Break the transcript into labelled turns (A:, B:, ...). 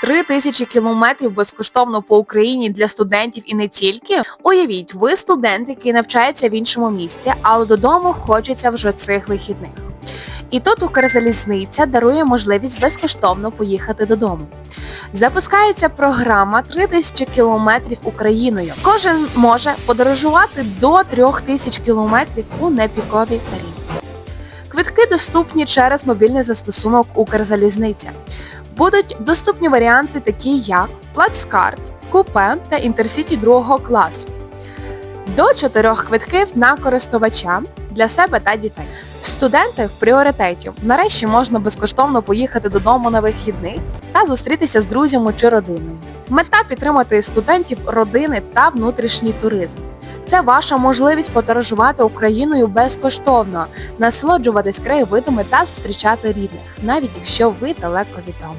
A: Три тисячі кілометрів безкоштовно по Україні для студентів і не тільки. Уявіть, ви студент, який навчається в іншому місці, але додому хочеться вже цих вихідних. І тут Укрзалізниця дарує можливість безкоштовно поїхати додому. Запускається програма «3000 кілометрів Україною. Кожен може подорожувати до 3000 кілометрів у непікові тарифи. Квитки доступні через мобільний застосунок Укрзалізниця. Будуть доступні варіанти, такі як Плацкарт, Купе та Інтерсіті другого класу. До чотирьох квитків на користувача для себе та дітей. Студенти в пріоритеті. Нарешті можна безкоштовно поїхати додому на вихідних та зустрітися з друзями чи родиною. Мета підтримати студентів, родини та внутрішній туризм. Це ваша можливість подорожувати Україною безкоштовно, насолоджуватись краєвидами та зустрічати рідних, навіть якщо ви далеко від дому.